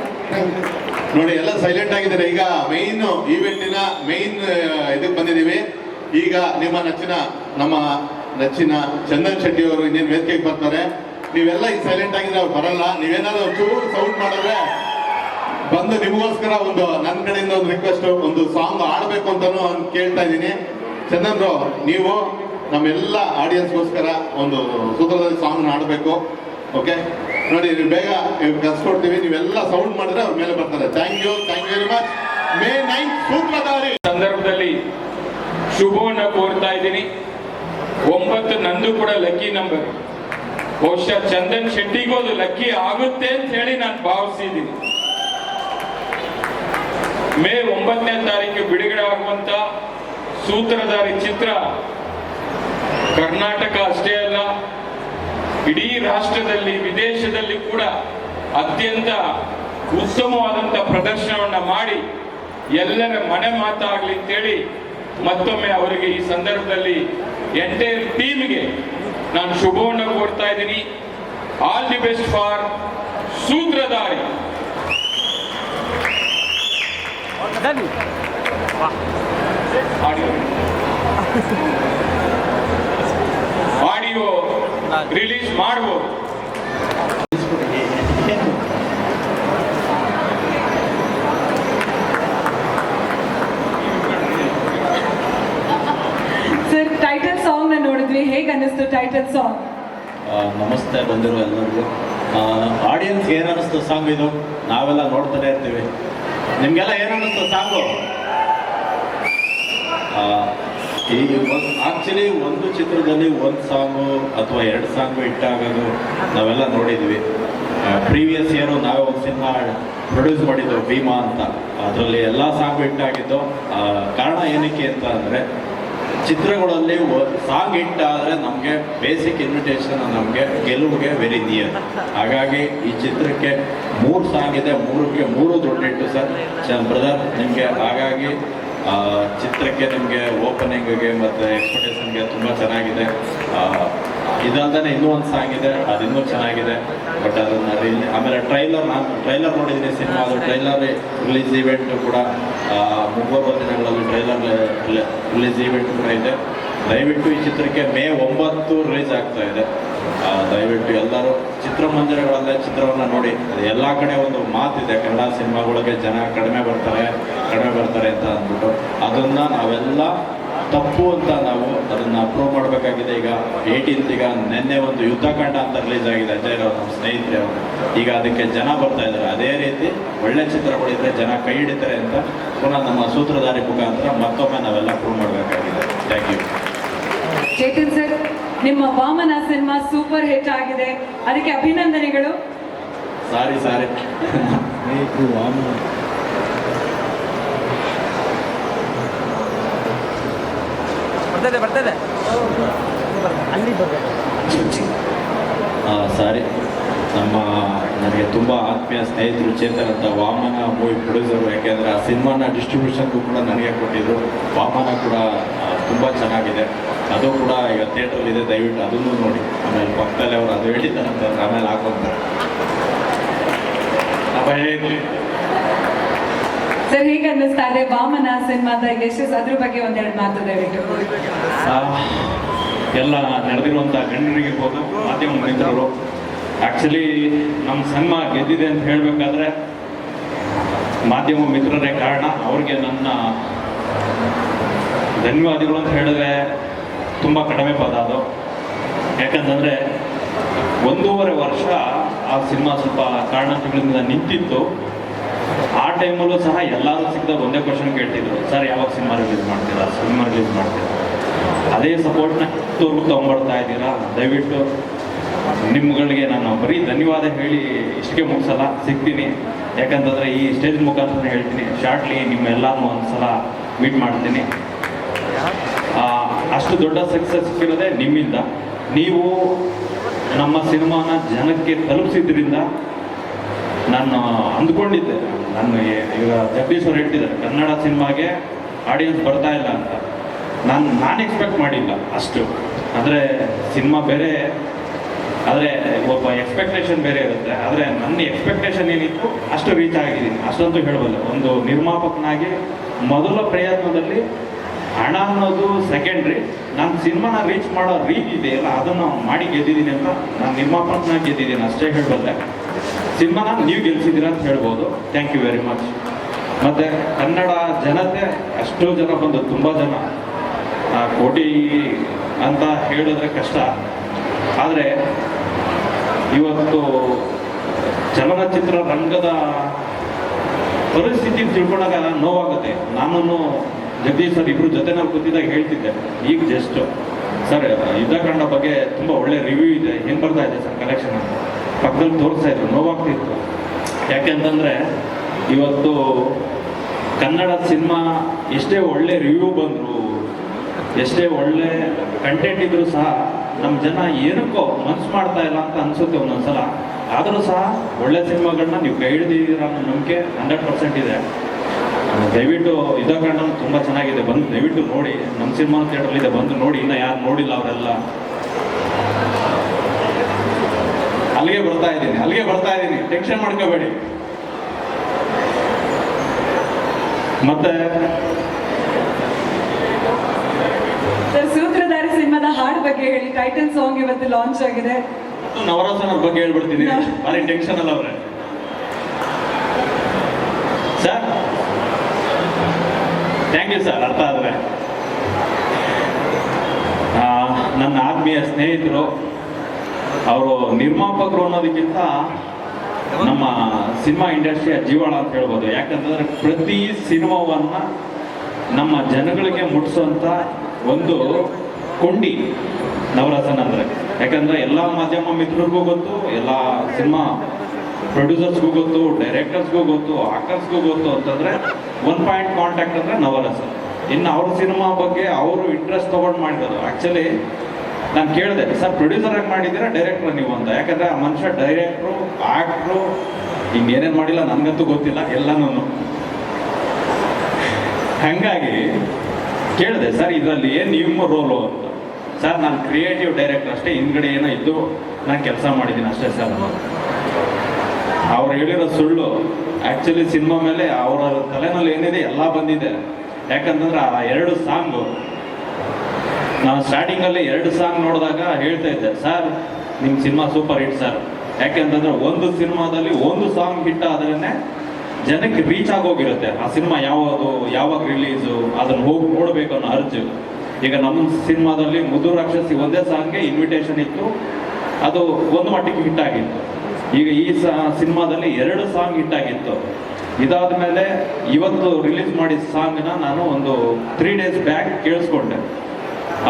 ನೋಡಿ, ಎಲ್ಲ ಸೈಲೆಂಟ್ ಆಗಿದ್ದಾರೆ. ಈಗ ಮೈನ್ ಈವೆಂಟಿನ ಮೈನ್ ಇದಕ್ಕೆ ಬಂದಿದ್ದೀವಿ. ಈಗ ನಿಮ್ಮ ನೆಚ್ಚಿನ, ನಮ್ಮ ನೆಚ್ಚಿನ ಚಂದನ್ ಶೆಟ್ಟಿ ಅವರು ಇನ್ನೇನು ವೇದಿಕೆಗೆ ಬರ್ತಾರೆ. ನೀವೆಲ್ಲ ಈಗ ಸೈಲೆಂಟ್ ಆಗಿದ್ರೆ ಅವ್ರು ಬರಲ್ಲ. ನೀವೇನಾದ್ರು ಚೂರು ಸೌಂಡ್ ಮಾಡಿದ್ರೆ ಬಂದು ನಿಮಗೋಸ್ಕರ ಒಂದು ನನ್ನ ಕಡೆಯಿಂದ ಒಂದು ರಿಕ್ವೆಸ್ಟ್ ಒಂದು ಸಾಂಗ್ ಆಡಬೇಕು ಅಂತಾನು ಕೇಳ್ತಾ ಇದ್ದೀನಿ. ಚಂದನ್ ನೀವು ನಮ್ಮೆಲ್ಲ ಆಡಿಯನ್ಸ್ಗೋಸ್ಕರ ಒಂದು ಸೂತ್ರದಲ್ಲಿ ಸಾಂಗ್ ಆಡಬೇಕು ಓಕೆ ನೋಡಿ, ನೀವು ಬೇಗ ಕಳ್ಸ್ಕೊಡ್ತೀವಿ ನೀವೆಲ್ಲ ಸೌಂಡ್ ಮಾಡಿದ್ರೆ ಅವ್ರ ಮೇಲೆ ಬರ್ತಾರೆ. Thank you thank you very much May nine Sutradhari. ಸಂದರ್ಭದಲ್ಲಿ ಶುಭವನ್ನು ಕೋರ್ತಾ ಇದ್ದೀನಿ. ಒಂಬತ್ತು ನಂದು ಕೂಡ ಲಕ್ಕಿ ನಂಬರ್ ಬಹುಶಃ ಚಂದನ್ ಶೆಟ್ಟಿಗೂ ಅದು ಲಕ್ಕಿ ಆಗುತ್ತೆ ಅಂತ ಹೇಳಿ ನಾನು ಭಾವಿಸಿದ್ದೀನಿ. ಮೇ ಒಂಬತ್ತನೇ ತಾರೀಕು ಬಿಡುಗಡೆ ಆಗುವಂತ ಸೂತ್ರಧಾರಿ ಚಿತ್ರ ಕರ್ನಾಟಕ ಅಷ್ಟೇ ಅಲ್ಲ ಇಡೀ ರಾಷ್ಟ್ರದಲ್ಲಿ ವಿದೇಶದಲ್ಲಿ ಕೂಡ ಅತ್ಯಂತ ಉತ್ತಮವಾದಂಥ ಪ್ರದರ್ಶನವನ್ನು ಮಾಡಿ ಎಲ್ಲರ ಮನೆ ಮಾತಾಗಲಿ ಅಂತೇಳಿ ಮತ್ತೊಮ್ಮೆ ಅವರಿಗೆ ಈ ಸಂದರ್ಭದಲ್ಲಿ ಎಂಟೈರ್ ಟೀಮ್ಗೆ ನಾನು ಶುಭವನ್ನು ಕೋರ್ತಾ ಇದ್ದೀನಿ. All the best for Sutradhari audio release ಮಾಡಬಹುದು ಸರ್ ಟೈಟಲ್ ಸಾಂಗ್ ನೋಡಿದ್ವಿ. ಹೇಗೆ ಅನ್ನಿಸ್ತು ಟೈಟಲ್ ಸಾಂಗ್ ಆ, ನಮಸ್ತೆ ಬಂದಿರೋ ಎಲ್ಲರಿಗೂ. ಆಡಿಯನ್ಸ್ ಏನು ಅನ್ನಿಸ್ತು ಸಾಂಗ್ ಇದು? ನಾವೆಲ್ಲ ನೋಡ್ತಾನೆ ಇರ್ತೀವಿ. ನಿಮಗೆಲ್ಲ ಏನು ಅನ್ನಿಸ್ತು ಸಾಂಗು ಈ ಆಕ್ಚುಲಿ ಒಂದು ಚಿತ್ರದಲ್ಲಿ ಒಂದು ಸಾಂಗು ಅಥವಾ ಎರಡು ಸಾಂಗು ಇಟ್ಟಾಗೋದು ನಾವೆಲ್ಲ ನೋಡಿದ್ವಿ. ಪ್ರೀವಿಯಸ್ ಇಯರು ನಾವೇ ಒಂದು ಸಿನಿಮಾ ಪ್ರೊಡ್ಯೂಸ್ ಮಾಡಿದ್ದು ಭೀಮಾ ಅಂತ. ಅದರಲ್ಲಿ ಎಲ್ಲ ಸಾಂಗು ಇಟ್ಟಾಗಿದ್ದು ಕಾರಣ ಏನಕ್ಕೆ ಅಂತ ಅಂದರೆ ಚಿತ್ರಗಳಲ್ಲಿ ಸಾಂಗ್ ಇಟ್ಟಾದರೆ ನಮಗೆ ಬೇಸಿಕ್ ಇನ್ವಿಟೇಷನ್ ನಮಗೆ ಗೆಲುವಿಗೆ ವೆರಿ ನಿಯರ್ ಹಾಗಾಗಿ ಈ ಚಿತ್ರಕ್ಕೆ ಮೂರು ಸಾಂಗ್ ಇದೆ. ಮೂರಕ್ಕೆ ಮೂರು ದೊಡ್ಡ ಹಿಟ್ಟು ಸರ್. ಬ್ರದರ್ ನಿಮಗೆ ಹಾಗಾಗಿ ಚಿತ್ರಕ್ಕೆ ನಿಮಗೆ ಓಪನಿಂಗ್ಗೆ ಮತ್ತು ಎಕ್ಸ್ಪೆಕ್ಟೇಷನ್ಗೆ ತುಂಬ ಚೆನ್ನಾಗಿದೆ. ಇದಲ್ದೇ ಇನ್ನೂ ಒಂದು ಸಾಂಗ್ ಇದೆ, ಅದು ಇನ್ನೂ ಚೆನ್ನಾಗಿದೆ. ಬಟ್ ಅದನ್ನು ರಿಲೀ ಆಮೇಲೆ ಟ್ರೈಲರ್ ನಾನು ಟ್ರೈಲರ್ ನೋಡಿದ್ದೀನಿ ಸಿನಿಮಾ ಅದು. ಟ್ರೈಲರ್ ರಿಲೀಸ್ ಈವೆಂಟ್ ಕೂಡ ಮುಂಬರುವ ದಿನಗಳಲ್ಲಿ ಟ್ರೈಲರ್ ರಿಲೀಸ್ ಈವೆಂಟ್ ಕೂಡ ಇದೆ. ದಯವಿಟ್ಟು ಈ ಚಿತ್ರಕ್ಕೆ ಮೇ ಒಂಬತ್ತು ರಿಲೀಸ್ ಆಗ್ತಾ ಇದೆ. ದಯವಿಟ್ಟು ಎಲ್ಲರೂ ಚಿತ್ರಮಂದಿರಗಳಲ್ಲೇ ಚಿತ್ರವನ್ನು ನೋಡಿ. ಅದು ಎಲ್ಲ ಕಡೆ ಒಂದು ಮಾತಿದೆ, ಕನ್ನಡ ಸಿನಿಮಾಗಳಿಗೆ ಜನ ಕಡಿಮೆ ಬರ್ತಾರೆ ಕಡಿಮೆ ಬರ್ತಾರೆ ಅಂತ ಅಂದ್ಬಿಟ್ಟು. ಅದನ್ನು ನಾವೆಲ್ಲ ತಪ್ಪು ಅಂತ ನಾವು ಅದನ್ನು ಅಪ್ರೂವ್ ಮಾಡಬೇಕಾಗಿದೆ. ಈಗ ಏಯ್ಟೀನ್ತ್ ಈಗ ನಿನ್ನೆ ಒಂದು ಯುದ್ಧಕಾಂಡ ಅಂತ ರಿಲೀಸ್ ಆಗಿದೆ ಅಜಯ್ ರಾವ್ ನಮ್ಮ ಸ್ನೇಹಿತರೆ ಅವರು. ಈಗ ಅದಕ್ಕೆ ಜನ ಬರ್ತಾ ಇದ್ದಾರೆ. ಅದೇ ರೀತಿ ಒಳ್ಳೆ ಚಿತ್ರಗಳಿದ್ರೆ ಜನ ಕೈ ಹಿಡಿತಾರೆ ಅಂತ ಪುನಃ ನಮ್ಮ ಸೂತ್ರಧಾರಿ ಮುಖಾಂತರ ಮತ್ತೊಮ್ಮೆ ನಾವೆಲ್ಲ ಪ್ರೂವ್ ಮಾಡಬೇಕಾಗಿದೆ. ಥ್ಯಾಂಕ್ ಯು ಚೇತನ್ ಸರ್ ನಿಮ್ಮ ವಾಮನ ಸಿನಿಮಾ ಸೂಪರ್ ಹಿಟ್ ಆಗಿದೆ. ಅದಕ್ಕೆ ಅಭಿನಂದನೆಗಳು. ಸಾರಿ ಸಾರಿ. ಬರ್ತದೆ ಬರ್ತದೆ. ಅಲ್ಲಿ ಆ, ಸಾರಿ. ನಮ್ಮ ನನಗೆ ತುಂಬ ಆತ್ಮೀಯ ಸ್ನೇಹಿತರು ಚೇತನ್ ಅಂತ ವಾಮನ ಮೂವಿ ಪ್ರೊಡ್ಯೂಸರು ಯಾಕೆಂದರೆ ಆ ಸಿನಿಮಾನ ಡಿಸ್ಟ್ರಿಬ್ಯೂಷನ್ಗೂ ಕೂಡ ನನಗೆ ಕೊಟ್ಟಿದ್ರು. ವಾಮನ ಕೂಡ ತುಂಬ ಚೆನ್ನಾಗಿದೆ. ಅದು ಕೂಡ ಈಗ ಥಿಯೇಟ್ರಲ್ಲಿದೆ ದಯವಿಟ್ಟು ಅದನ್ನು ನೋಡಿ. ಆಮೇಲೆ ಪಕ್ಕದಲ್ಲಿ ಅವರು ಅದು ಹೇಳಿದ್ದಾರಂತೆ ಆಮೇಲೆ ಹಾಕೊಂತಾರೆ ಸರ್ ಹೇಗೆ ಅನ್ನಿಸ್ತಾ ಇದೆ? ವಾಮನ ಸಿನಿಮಾದ ಯಶಸ್ ಅದ್ರ ಬಗ್ಗೆ ಒಂದೆರಡು ಮಾತು ದಯವಿಟ್ಟು. ಎಲ್ಲ ನಡೆದಿರುವಂಥ ಗಣ್ಯರಿಗಿರ್ಬೋದು ಮಾಧ್ಯಮ ಮಿತ್ರರು ಆ್ಯಕ್ಚುಲಿ ನಮ್ಮ ಸಿನಿಮಾ ಗೆದ್ದಿದೆ ಅಂತ ಹೇಳಬೇಕಾದ್ರೆ ಮಾಧ್ಯಮ ಮಿತ್ರರೇ ಕಾರಣ. ಅವ್ರಿಗೆ ನನ್ನ ಧನ್ಯವಾದಗಳು ಅಂತ ಹೇಳಿದ್ರೆ ತುಂಬ ಕಡಿಮೆ ಪದ ಅದು. ಯಾಕಂತಂದರೆ ಒಂದೂವರೆ ವರ್ಷ ಆ ಸಿನಿಮಾ ಸ್ವಲ್ಪ ಕಾರಣಗಳಿಂದ ನಿಂತಿತ್ತು. ಆ ಟೈಮಲ್ಲೂ ಸಹ ಎಲ್ಲರೂ ಸಿಕ್ಕಿದಾಗ ಒಂದೇ ಕ್ವಶನ್ ಕೇಳ್ತಿದ್ರು, ಸರ್, ಯಾವಾಗ ಸಿನಿಮಾ ರಿಲೀಸ್ ಮಾಡ್ತೀರಾ? ಸಿನಿಮಾ ರಿಲೀಸ್ ಮಾಡ್ತೀರಾ? ಅದೇ ಸಪೋರ್ಟ್ನ ಎಷ್ಟುವರೆಗೂ ತೊಗೊಂಡ್ಬರ್ತಾ ಇದ್ದೀರಾ? ದಯವಿಟ್ಟು ನಿಮ್ಗಳಿಗೆ ನಾನು ಬರೀ ಧನ್ಯವಾದ ಹೇಳಿ ಇಷ್ಟಕ್ಕೆ ಮುಗಿಸಲ್ಲ, ಸಿಗ್ತೀನಿ. ಯಾಕಂತಂದರೆ ಈ ಸ್ಟೇಜ್ ಮುಖಾಂತರ ಹೇಳ್ತೀನಿ ಶಾರ್ಟ್ಲಿ ನಿಮ್ಮೆಲ್ಲರೂ ಒಂದು ಸಲ ಮೀಟ್ ಮಾಡ್ತೀನಿ. ಅಷ್ಟು ದೊಡ್ಡ ಸಕ್ಸಸ್ ಸಿಕ್ಕಿರೋದೇ ನಿಮ್ಮಿಂದ. ನೀವು ನಮ್ಮ ಸಿನಿಮಾನ ಜನಕ್ಕೆ ತಲುಪಿಸಿದ್ರಿಂದ ನಾನು ಅಂದ್ಕೊಂಡಿದ್ದೆ. ನಾನು ಈಗ ಜಗದೀಶ್ವರ್ ಹೇಳ್ತಿದ್ದಾರೆ, ಕನ್ನಡ ಸಿನಿಮಾಗೆ ಆಡಿಯನ್ಸ್ ಬರ್ತಾ ಇಲ್ಲ ಅಂತ. ನಾನು ನಾನು ಎಕ್ಸ್ಪೆಕ್ಟ್ ಮಾಡಿಲ್ಲ ಅಷ್ಟು. ಆದರೆ ಸಿನಿಮಾ ಬೇರೆ, ಆದರೆ ಒಬ್ಬ ಎಕ್ಸ್ಪೆಕ್ಟೇಷನ್ ಬೇರೆ ಇರುತ್ತೆ. ಆದರೆ ನನ್ನ ಎಕ್ಸ್ಪೆಕ್ಟೇಷನ್ ಏನಿತ್ತು, ಅಷ್ಟು ರೀಚ್ ಆಗಿದ್ದೀನಿ. ಅಷ್ಟಂತೂ ಹೇಳಬಲ್ಲ. ಒಂದು ನಿರ್ಮಾಪಕನಾಗಿ ಮೊದಲ ಪ್ರಯತ್ನದಲ್ಲಿ ಹಣ ಅನ್ನೋದು ಸೆಕೆಂಡ್ರಿ ನಾನು ಸಿನಿಮಾನ ರೀಚ್ ಮಾಡೋ ರೀತಿ ಇದೆಯಲ್ಲ ಅದನ್ನು ಮಾಡಿ ಗೆದ್ದಿದ್ದೀನಿ ಅಂತ ನಾನು ನಿರ್ಮಾಪಕನ ಗೆದ್ದಿದ್ದೀನಿ, ಅಷ್ಟೇ ಹೇಳಬಲ್ಲೆ. ಸಿನಿಮಾನ ನೀವು ಗೆಲ್ಸಿದ್ದೀರ ಅಂತ ಹೇಳ್ಬೋದು. ಥ್ಯಾಂಕ್ ಯು ವೆರಿ ಮಚ್ ಮತ್ತು ಕನ್ನಡ ಜನತೆ ಅಷ್ಟೋ ಜನ ಬಂದು ತುಂಬ ಜನ. ಕೋಟಿ ಅಂತ ಹೇಳಿದ್ರೆ ಕಷ್ಟ. ಆದರೆ ಇವತ್ತು ಚಲನಚಿತ್ರ ರಂಗದ ಪರಿಸ್ಥಿತಿ ತಿಳ್ಕೊಂಡಾಗ ನೋವಾಗುತ್ತೆ. ನಾನು ಜಗದೀಶ್ ಸರ್ ಇಬ್ರು ನಾವು ಕೂತಿದ್ದಾಗ ಹೇಳ್ತಿದ್ದೆ. ಈಗ ಜಸ್ಟ್ ಸರ್, ಯುದ್ಧಕಾಂಡ ಬಗ್ಗೆ ತುಂಬ ಒಳ್ಳೆ ರಿವ್ಯೂ ಇದೆ. ಹೆಂಗೆ ಬರ್ತಾ ಇದೆ ಸರ್ ಕಲೆಕ್ಷನ್ ಅಂತ ಪಕ್ಕದಲ್ಲಿ ತೋರಿಸ್ತಾ ಇದ್ರು, ನೋವಾಗ್ತಿತ್ತು. ಯಾಕೆಂತಂದರೆ, ಇವತ್ತು ಕನ್ನಡ ಸಿನಿಮಾ ಎಷ್ಟೇ ಒಳ್ಳೆ ರಿವ್ಯೂ ಬಂದರು, ಎಷ್ಟೇ ಒಳ್ಳೆ ಕಂಟೆಂಟ್ ಇದ್ರೂ ಸಹ ನಮ್ಮ ಜನ ಏನಕ್ಕೋ ಮನ್ಸು ಮಾಡ್ತಾ ಇಲ್ಲ ಅಂತ ಅನ್ಸುತ್ತೆ ಒಂದೊಂದ್ಸಲ. ಆದರೂ ಸಹ ಒಳ್ಳೆ ಸಿನಿಮಾಗಳನ್ನ ನೀವು ಕೈ ಹಿಡಿದಿದ್ದೀರ ಅನ್ನೋ ನಂಬಿಕೆ ಹಂಡ್ರೆಡ್ ಪರ್ಸೆಂಟ್ ಇದೆ. ದಯವಿಟ್ಟು ಯುದ್ಧಕಾಂಡ ತುಂಬ ಚೆನ್ನಾಗಿದೆ. ಬಂದು ದಯವಿಟ್ಟು ನೋಡಿ ನಮ್ಮ ಸಿನಿಮಾ ಥಿಯೇಟ್ರಲ್ಲಿದೆ ಬಂದು ನೋಡಿ ಇನ್ನು ಯಾರು ನೋಡಿಲ್ಲ ಅವರೆಲ್ಲ. ಅಲ್ಲಿಗೆ ಬರ್ತಾ ಇದ್ದೀನಿ ಅಲ್ಲಿಗೆ ಬರ್ತಾ ಇದ್ದೀನಿ. ಟೆನ್ಷನ್ ಮಾಡ್ಕೋಬೇಡಿ. ಮತ್ತೆ? ಸೂತ್ರಧಾರಿ ಸಿನಿಮಾದ ಹಾಡ್ ಬಗ್ಗೆ ಹೇಳಿ. ಟೈಟಲ್ ಸಾಂಗ್ ಇವತ್ತು ಲಾಂಚ್ ಆಗಿದೆ. ನವರಾಜನ ಬಗ್ಗೆ ಹೇಳ್ಬಿಡ್ತೀನಿ. ಭಾರಿ ಟೆನ್ಷನ್ ಅಲ್ಲ ಅವ್ರೆ ಸರ್ ಥ್ಯಾಂಕ್ ಯು ಸರ್ ಅರ್ಥ ಆದರೆ. ನನ್ನ ಆತ್ಮೀಯ ಸ್ನೇಹಿತರು, ಅವರು ನಿರ್ಮಾಪಕರು ಅನ್ನೋದಕ್ಕಿಂತ ನಮ್ಮ ಸಿನಿಮಾ ಇಂಡಸ್ಟ್ರಿಯ ಜೀವಾಳ ಅಂತ ಹೇಳ್ಬೋದು. ಯಾಕಂತಂದ್ರೆ ಪ್ರತಿ ಸಿನಿಮಾವನ್ನು ನಮ್ಮ ಜನಗಳಿಗೆ ಮುಟ್ಟಿಸುವಂಥ ಒಂದು ಕೊಂಡಿ ನವರಸನ್ ಅಂದರೆ. ಯಾಕಂದರೆ ಎಲ್ಲ ಮಾಧ್ಯಮ ಮಿತ್ರರಿಗೂ ಗೊತ್ತು, ಎಲ್ಲ ಸಿನಿಮಾ ಪ್ರೊಡ್ಯೂಸರ್ಸ್ಗೂ ಗೊತ್ತು ಡೈರೆಕ್ಟರ್ಸ್ಗೂ ಗೊತ್ತು ಆಕ್ಟರ್ಸ್ಗೂ ಗೊತ್ತು ಅಂತಂದ್ರೆ ಒನ್ ಪಾಯಿಂಟ್ ಕಾಂಟ್ಯಾಕ್ಟ್ ಅಂದರೆ ನವರಸ ಇನ್ನು ಅವ್ರ ಸಿನಿಮಾ ಬಗ್ಗೆ ಅವರು ಇಂಟ್ರೆಸ್ಟ್ ತೊಗೊಂಡು ಮಾಡಿರೋದು. ಆ್ಯಕ್ಚುಲಿ ನಾನು ಕೇಳಿದೆ, ಸರ್ ಪ್ರೊಡ್ಯೂಸರ್ ಆಗಿ ಮಾಡಿದ್ದೀರಾ ಡೈರೆಕ್ಟರ್ ನೀವು? ಅಂತ. ಯಾಕಂದ್ರೆ ಆ ಮನುಷ್ಯ ಡೈರೆಕ್ಟ್ರು ಆ್ಯಕ್ಟ್ರು ಇನ್ನೇನೇನು ಮಾಡಿಲ್ಲ, ನನಗಂತೂ ಗೊತ್ತಿಲ್ಲ ಎಲ್ಲನೂ ಹಂಗಾಗಿ ಕೇಳಿದೆ, ಸರ್, ಇದರಲ್ಲಿ ಏನು ನಿಮ್ಮ ರೋಲು ಅಂತ. ಸರ್, ನಾನು ಕ್ರಿಯೇಟಿವ್ ಡೈರೆಕ್ಟರ್ ಅಷ್ಟೇ, ಹಿಂದ್ಗಡೆ ಏನೋ ಇದ್ದು ನಾನು ಕೆಲಸ ಮಾಡಿದ್ದೀನಿ ಅಷ್ಟೇ, ಸರ್. ಅವ್ರು ಹೇಳಿರೋ ಸುಳ್ಳು. ಆ್ಯಕ್ಚುಲಿ ಸಿನಿಮಾ ಮೇಲೆ ಅವರ ತಲೆನಲ್ಲಿ ಏನಿದೆ ಎಲ್ಲ ಬಂದಿದೆ. ಯಾಕಂತಂದ್ರೆ ಆ ಎರಡು ಸಾಂಗು ನಾನು ಸ್ಟಾರ್ಟಿಂಗಲ್ಲಿ ಎರಡು ಸಾಂಗ್ ನೋಡಿದಾಗ ಹೇಳ್ತಾ ಇದ್ದೆ ಸರ್ ನಿಮ್ಮ ಸಿನಿಮಾ ಸೂಪರ್ ಹಿಟ್ ಸರ್ ಯಾಕೆಂತಂದ್ರೆ ಒಂದು ಸಿನಿಮಾದಲ್ಲಿ ಒಂದು ಸಾಂಗ್ ಹಿಟ್ ಆದ್ರೇ ಜನಕ್ಕೆ ರೀಚ್ ಆಗೋಗಿರುತ್ತೆ ಆ ಸಿನಿಮಾ ಯಾವುದು, ಯಾವಾಗ ರಿಲೀಸು ಅದನ್ನು ಹೋಗಿ ನೋಡಬೇಕು ಅನ್ನೋ ಅರ್ಜು. ಈಗ ನಮ್ಮ ಸಿನಿಮಾದಲ್ಲಿ ಮುದು ರಾಕ್ಷಸಿ ಒಂದೇ ಸಾಂಗ್ಗೆ ಇನ್ವಿಟೇಷನ್ ಇತ್ತು. ಅದು ಒಂದು ಮಟ್ಟಿಗೆ ಹಿಟ್ ಆಗಿತ್ತು. ಈಗ ಈ ಸಿನಿಮಾದಲ್ಲಿ ಎರಡು ಸಾಂಗ್ ಹಿಟ್ ಆಗಿತ್ತು. ಇದಾದ ಮೇಲೆ ಇವತ್ತು ರಿಲೀಸ್ ಮಾಡಿದ ಸಾಂಗ್ನ ನಾನು ಒಂದು ತ್ರೀ ಡೇಸ್ ಬ್ಯಾಕ್ ಕೇಳಿಸ್ಕೊಂಡೆ.